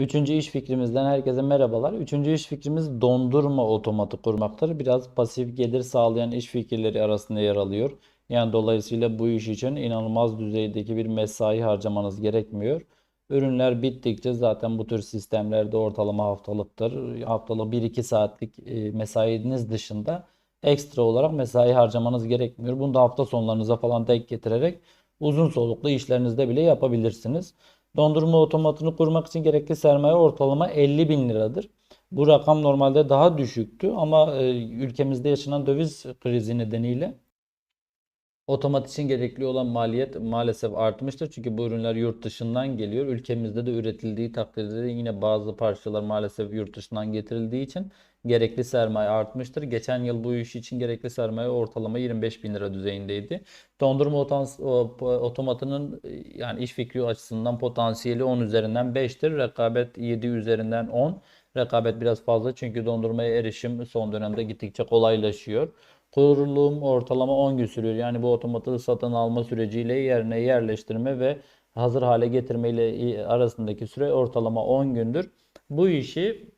Üçüncü iş fikrimizden herkese merhabalar. Üçüncü iş fikrimiz dondurma otomatı kurmaktır. Biraz pasif gelir sağlayan iş fikirleri arasında yer alıyor. Yani dolayısıyla bu iş için inanılmaz düzeydeki bir mesai harcamanız gerekmiyor. Ürünler bittikçe zaten bu tür sistemlerde ortalama haftalıktır. Haftalık 1-2 saatlik e, mesainiz dışında ekstra olarak mesai harcamanız gerekmiyor. Bunu da hafta sonlarınıza falan denk getirerek uzun soluklu işlerinizde bile yapabilirsiniz. Dondurma otomatını kurmak için gerekli sermaye ortalama 50 bin liradır. Bu rakam normalde daha düşüktü ama e, ülkemizde yaşanan döviz krizi nedeniyle otomat için gerekli olan maliyet maalesef artmıştır. Çünkü bu ürünler yurt dışından geliyor. Ülkemizde de üretildiği takdirde de yine bazı parçalar maalesef yurt dışından getirildiği için gerekli sermaye artmıştır. Geçen yıl bu iş için gerekli sermaye ortalama 25 bin lira düzeyindeydi. Dondurma otans- otomatının e, yani iş fikri açısından potansiyeli 10 üzerinden 5'tir. Rekabet 7 üzerinden 10. Rekabet biraz fazla çünkü dondurmaya erişim son dönemde gittikçe kolaylaşıyor. Kurulum ortalama 10 gün sürüyor. Yani bu otomatı satın alma süreciyle yerine yerleştirme ve hazır hale getirme ile arasındaki süre ortalama 10 gündür. Bu işi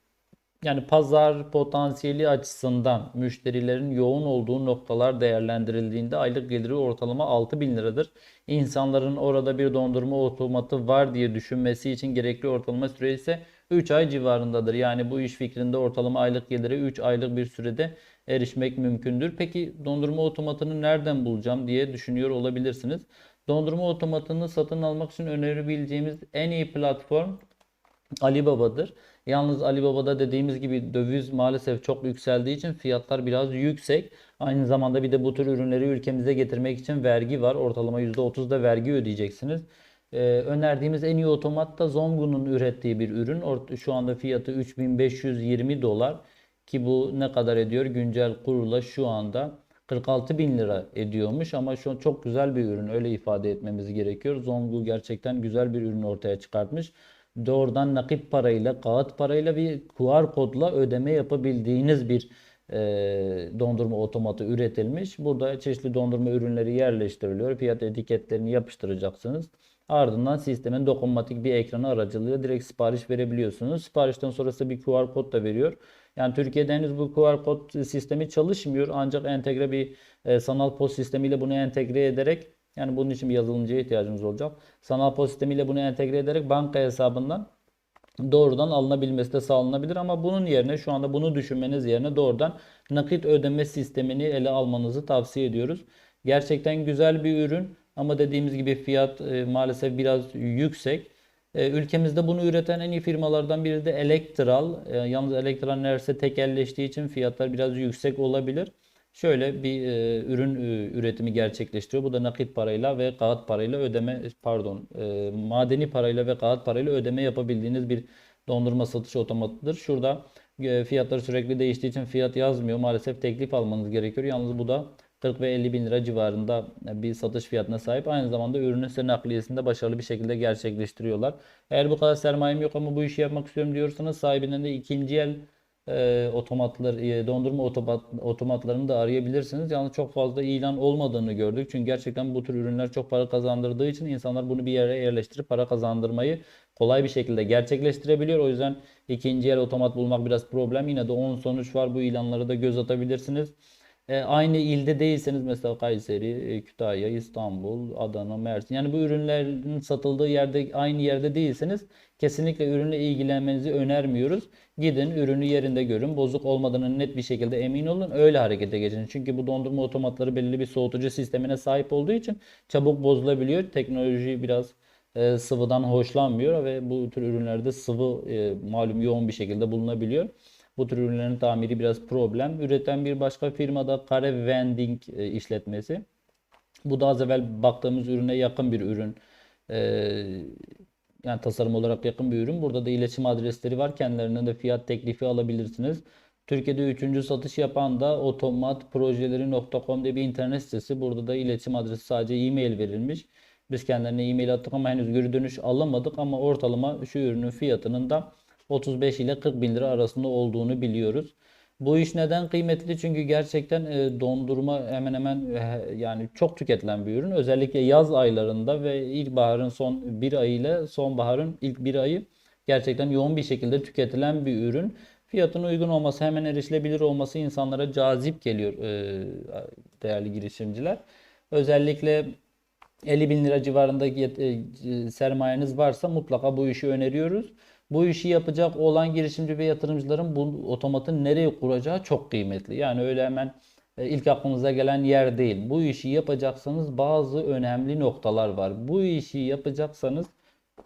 yani pazar potansiyeli açısından müşterilerin yoğun olduğu noktalar değerlendirildiğinde aylık geliri ortalama 6 bin liradır. İnsanların orada bir dondurma otomatı var diye düşünmesi için gerekli ortalama süre ise 3 ay civarındadır. Yani bu iş fikrinde ortalama aylık geliri 3 aylık bir sürede erişmek mümkündür. Peki dondurma otomatını nereden bulacağım diye düşünüyor olabilirsiniz. Dondurma otomatını satın almak için önerebileceğimiz en iyi platform Alibaba'dır. Yalnız Alibaba'da dediğimiz gibi döviz maalesef çok yükseldiği için fiyatlar biraz yüksek. Aynı zamanda bir de bu tür ürünleri ülkemize getirmek için vergi var. Ortalama %30 da vergi ödeyeceksiniz. Ee, önerdiğimiz en iyi otomat da Zongu'nun ürettiği bir ürün. Şu anda fiyatı 3520 dolar ki bu ne kadar ediyor? Güncel kurla şu anda 46 bin lira ediyormuş ama şu an çok güzel bir ürün öyle ifade etmemiz gerekiyor. Zongu gerçekten güzel bir ürün ortaya çıkartmış. Doğrudan nakit parayla, kağıt parayla bir QR kodla ödeme yapabildiğiniz bir e, dondurma otomatı üretilmiş. Burada çeşitli dondurma ürünleri yerleştiriliyor. Fiyat etiketlerini yapıştıracaksınız. Ardından sistemin dokunmatik bir ekranı aracılığıyla direkt sipariş verebiliyorsunuz. Siparişten sonrası bir QR kod da veriyor. Yani Türkiye'de henüz bu QR kod sistemi çalışmıyor. Ancak entegre bir e, sanal post sistemiyle bunu entegre ederek yani bunun için bir yazılımcıya ihtiyacımız olacak. Sanal post sistemiyle bunu entegre ederek banka hesabından doğrudan alınabilmesi de sağlanabilir ama bunun yerine şu anda bunu düşünmeniz yerine doğrudan nakit ödeme sistemini ele almanızı tavsiye ediyoruz. Gerçekten güzel bir ürün ama dediğimiz gibi fiyat e, maalesef biraz yüksek. E, ülkemizde bunu üreten en iyi firmalardan biri de Elektral. E, yalnız Elektral neredeyse tekelleştiği için fiyatlar biraz yüksek olabilir. Şöyle bir e, ürün e, üretimi gerçekleştiriyor. Bu da nakit parayla ve kağıt parayla ödeme pardon e, madeni parayla ve kağıt parayla ödeme yapabildiğiniz bir dondurma satış otomatıdır. Şurada e, fiyatları sürekli değiştiği için fiyat yazmıyor. Maalesef teklif almanız gerekiyor. Yalnız bu da 40 ve 50 bin lira civarında bir satış fiyatına sahip. Aynı zamanda ürünün size nakliyesini de başarılı bir şekilde gerçekleştiriyorlar. Eğer bu kadar sermayem yok ama bu işi yapmak istiyorum diyorsanız sahibinden de ikinci el e, otomatlar, e, dondurma otomat, otomatlarını da arayabilirsiniz. Yalnız çok fazla ilan olmadığını gördük. Çünkü gerçekten bu tür ürünler çok para kazandırdığı için insanlar bunu bir yere yerleştirip para kazandırmayı kolay bir şekilde gerçekleştirebiliyor. O yüzden ikinci el otomat bulmak biraz problem. Yine de 10 sonuç var. Bu ilanlara da göz atabilirsiniz. E, aynı ilde değilseniz mesela Kayseri, e, Kütahya, İstanbul, Adana, Mersin. Yani bu ürünlerin satıldığı yerde aynı yerde değilseniz kesinlikle ürünle ilgilenmenizi önermiyoruz. Gidin ürünü yerinde görün. Bozuk olmadığını net bir şekilde emin olun. Öyle harekete geçin. Çünkü bu dondurma otomatları belli bir soğutucu sistemine sahip olduğu için çabuk bozulabiliyor. Teknoloji biraz e, sıvıdan hoşlanmıyor ve bu tür ürünlerde sıvı e, malum yoğun bir şekilde bulunabiliyor. Bu tür ürünlerin tamiri biraz problem. Üreten bir başka firma da Kare Vending e, işletmesi. Bu da az evvel baktığımız ürüne yakın bir ürün. Ee, yani tasarım olarak yakın bir ürün. Burada da iletişim adresleri var. Kendilerinden de fiyat teklifi alabilirsiniz. Türkiye'de üçüncü satış yapan da otomatprojeleri.com diye bir internet sitesi. Burada da iletişim adresi sadece e-mail verilmiş. Biz kendilerine e-mail attık ama henüz geri dönüş alamadık ama ortalama şu ürünün fiyatının da 35 ile 40 bin lira arasında olduğunu biliyoruz. Bu iş neden kıymetli? Çünkü gerçekten e, dondurma hemen hemen e, yani çok tüketilen bir ürün. Özellikle yaz aylarında ve ilkbaharın son bir ayı ile sonbaharın ilk bir ayı Gerçekten yoğun bir şekilde tüketilen bir ürün. Fiyatın uygun olması, hemen erişilebilir olması insanlara cazip geliyor e, değerli girişimciler. Özellikle 50 bin lira civarında sermayeniz varsa mutlaka bu işi öneriyoruz. Bu işi yapacak olan girişimci ve yatırımcıların bu otomatı nereye kuracağı çok kıymetli. Yani öyle hemen e, ilk aklınıza gelen yer değil. Bu işi yapacaksanız bazı önemli noktalar var. Bu işi yapacaksanız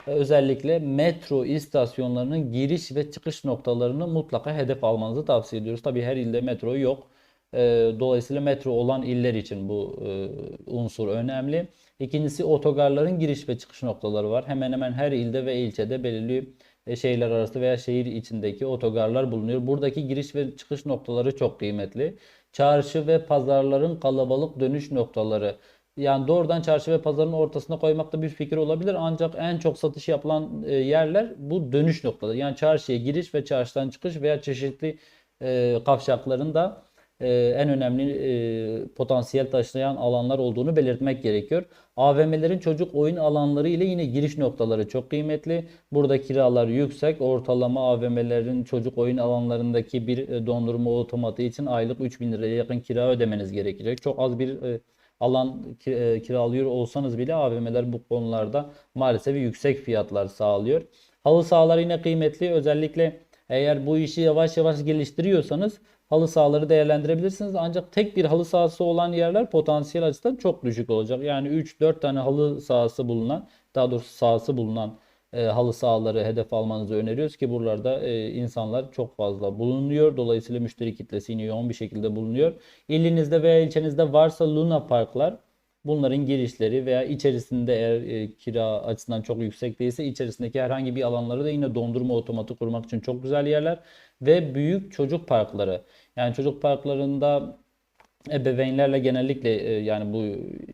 e, özellikle metro istasyonlarının giriş ve çıkış noktalarını mutlaka hedef almanızı tavsiye ediyoruz. Tabii her ilde metro yok. E, Dolayısıyla metro olan iller için bu unsur önemli. İkincisi otogarların giriş ve çıkış noktaları var. Hemen hemen her ilde ve ilçede belirli şehirler arası veya şehir içindeki otogarlar bulunuyor. Buradaki giriş ve çıkış noktaları çok kıymetli. Çarşı ve pazarların kalabalık dönüş noktaları. Yani doğrudan çarşı ve pazarın ortasına koymak da bir fikir olabilir. Ancak en çok satış yapılan e, yerler bu dönüş noktaları. Yani çarşıya giriş ve çarşıdan çıkış veya çeşitli e, kavşakların da e, en önemli e, potansiyel taşıyan alanlar olduğunu belirtmek gerekiyor. AVM'lerin çocuk oyun alanları ile yine giriş noktaları çok kıymetli. Burada kiralar yüksek. Ortalama AVM'lerin çocuk oyun alanlarındaki bir e, dondurma otomatı için aylık 3000 liraya yakın kira ödemeniz gerekecek. Çok az bir alan ki- kiralıyor olsanız bile AVM'ler bu konularda maalesef yüksek fiyatlar sağlıyor. Halı sahalar yine kıymetli. Özellikle eğer bu işi yavaş yavaş geliştiriyorsanız halı sahaları değerlendirebilirsiniz. Ancak tek bir halı sahası olan yerler potansiyel açıdan çok düşük olacak. Yani 3-4 tane halı sahası bulunan, daha doğrusu sahası bulunan e, halı sahaları hedef almanızı öneriyoruz ki buralarda e, insanlar çok fazla bulunuyor. Dolayısıyla müşteri kitlesi yine yoğun bir şekilde bulunuyor. İlinizde veya ilçenizde varsa Luna Parklar Bunların girişleri veya içerisinde eğer e, kira açısından çok yüksek değilse içerisindeki herhangi bir alanları da yine dondurma otomatı kurmak için çok güzel yerler ve büyük çocuk parkları. Yani çocuk parklarında ebeveynlerle genellikle e, yani bu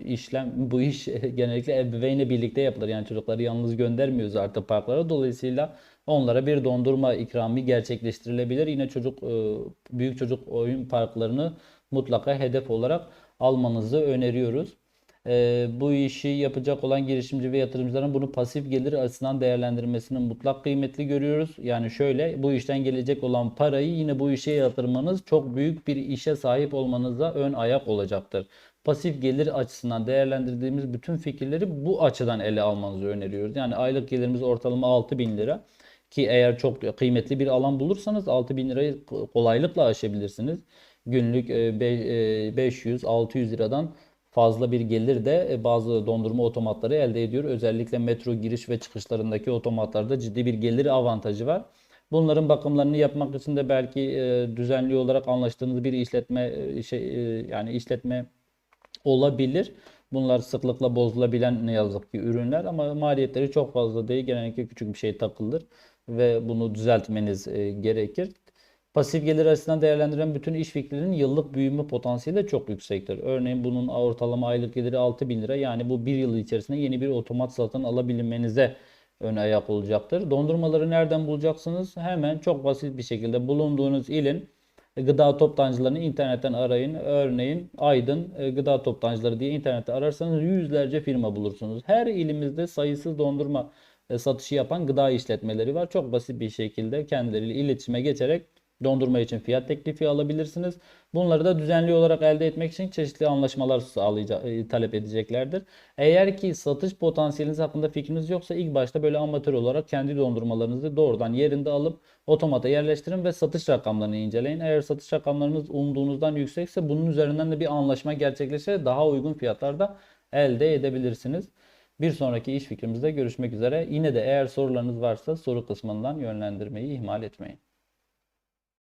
işlem bu iş genellikle ebeveynle birlikte yapılır. Yani çocukları yalnız göndermiyoruz artık parklara. Dolayısıyla onlara bir dondurma ikramı gerçekleştirilebilir. Yine çocuk e, büyük çocuk oyun parklarını mutlaka hedef olarak almanızı öneriyoruz. Ee, bu işi yapacak olan girişimci ve yatırımcıların bunu pasif gelir açısından değerlendirmesini mutlak kıymetli görüyoruz. Yani şöyle bu işten gelecek olan parayı yine bu işe yatırmanız çok büyük bir işe sahip olmanıza ön ayak olacaktır. Pasif gelir açısından değerlendirdiğimiz bütün fikirleri bu açıdan ele almanızı öneriyoruz. Yani aylık gelirimiz ortalama 6000 lira ki eğer çok kıymetli bir alan bulursanız 6000 lirayı kolaylıkla aşabilirsiniz. Günlük 500-600 liradan fazla bir gelir de e, bazı dondurma otomatları elde ediyor. Özellikle metro giriş ve çıkışlarındaki otomatlarda ciddi bir gelir avantajı var. Bunların bakımlarını yapmak için de belki e, düzenli olarak anlaştığınız bir işletme e, şey yani işletme olabilir. Bunlar sıklıkla bozulabilen ne yazık ki ürünler ama maliyetleri çok fazla değil. Genellikle küçük bir şey takılır ve bunu düzeltmeniz gerekir. Pasif gelir açısından değerlendirilen bütün iş fikirlerinin yıllık büyüme potansiyeli de çok yüksektir. Örneğin bunun ortalama aylık geliri 6 bin lira. Yani bu bir yıl içerisinde yeni bir otomat satın alabilmenize ön ayak olacaktır. Dondurmaları nereden bulacaksınız? Hemen çok basit bir şekilde bulunduğunuz ilin gıda toptancılarını internetten arayın. Örneğin Aydın e, gıda toptancıları diye internette ararsanız yüzlerce firma bulursunuz. Her ilimizde sayısız dondurma e, satışı yapan gıda işletmeleri var. Çok basit bir şekilde kendileriyle iletişime geçerek dondurma için fiyat teklifi alabilirsiniz. Bunları da düzenli olarak elde etmek için çeşitli anlaşmalar e, talep edeceklerdir. Eğer ki satış potansiyeliniz hakkında fikriniz yoksa ilk başta böyle amatör olarak kendi dondurmalarınızı doğrudan yerinde alıp otomata yerleştirin ve satış rakamlarını inceleyin. Eğer satış rakamlarınız umduğunuzdan yüksekse bunun üzerinden de bir anlaşma gerçekleşir. Daha uygun fiyatlarda elde edebilirsiniz. Bir sonraki iş fikrimizde görüşmek üzere. Yine de eğer sorularınız varsa soru kısmından yönlendirmeyi ihmal etmeyin.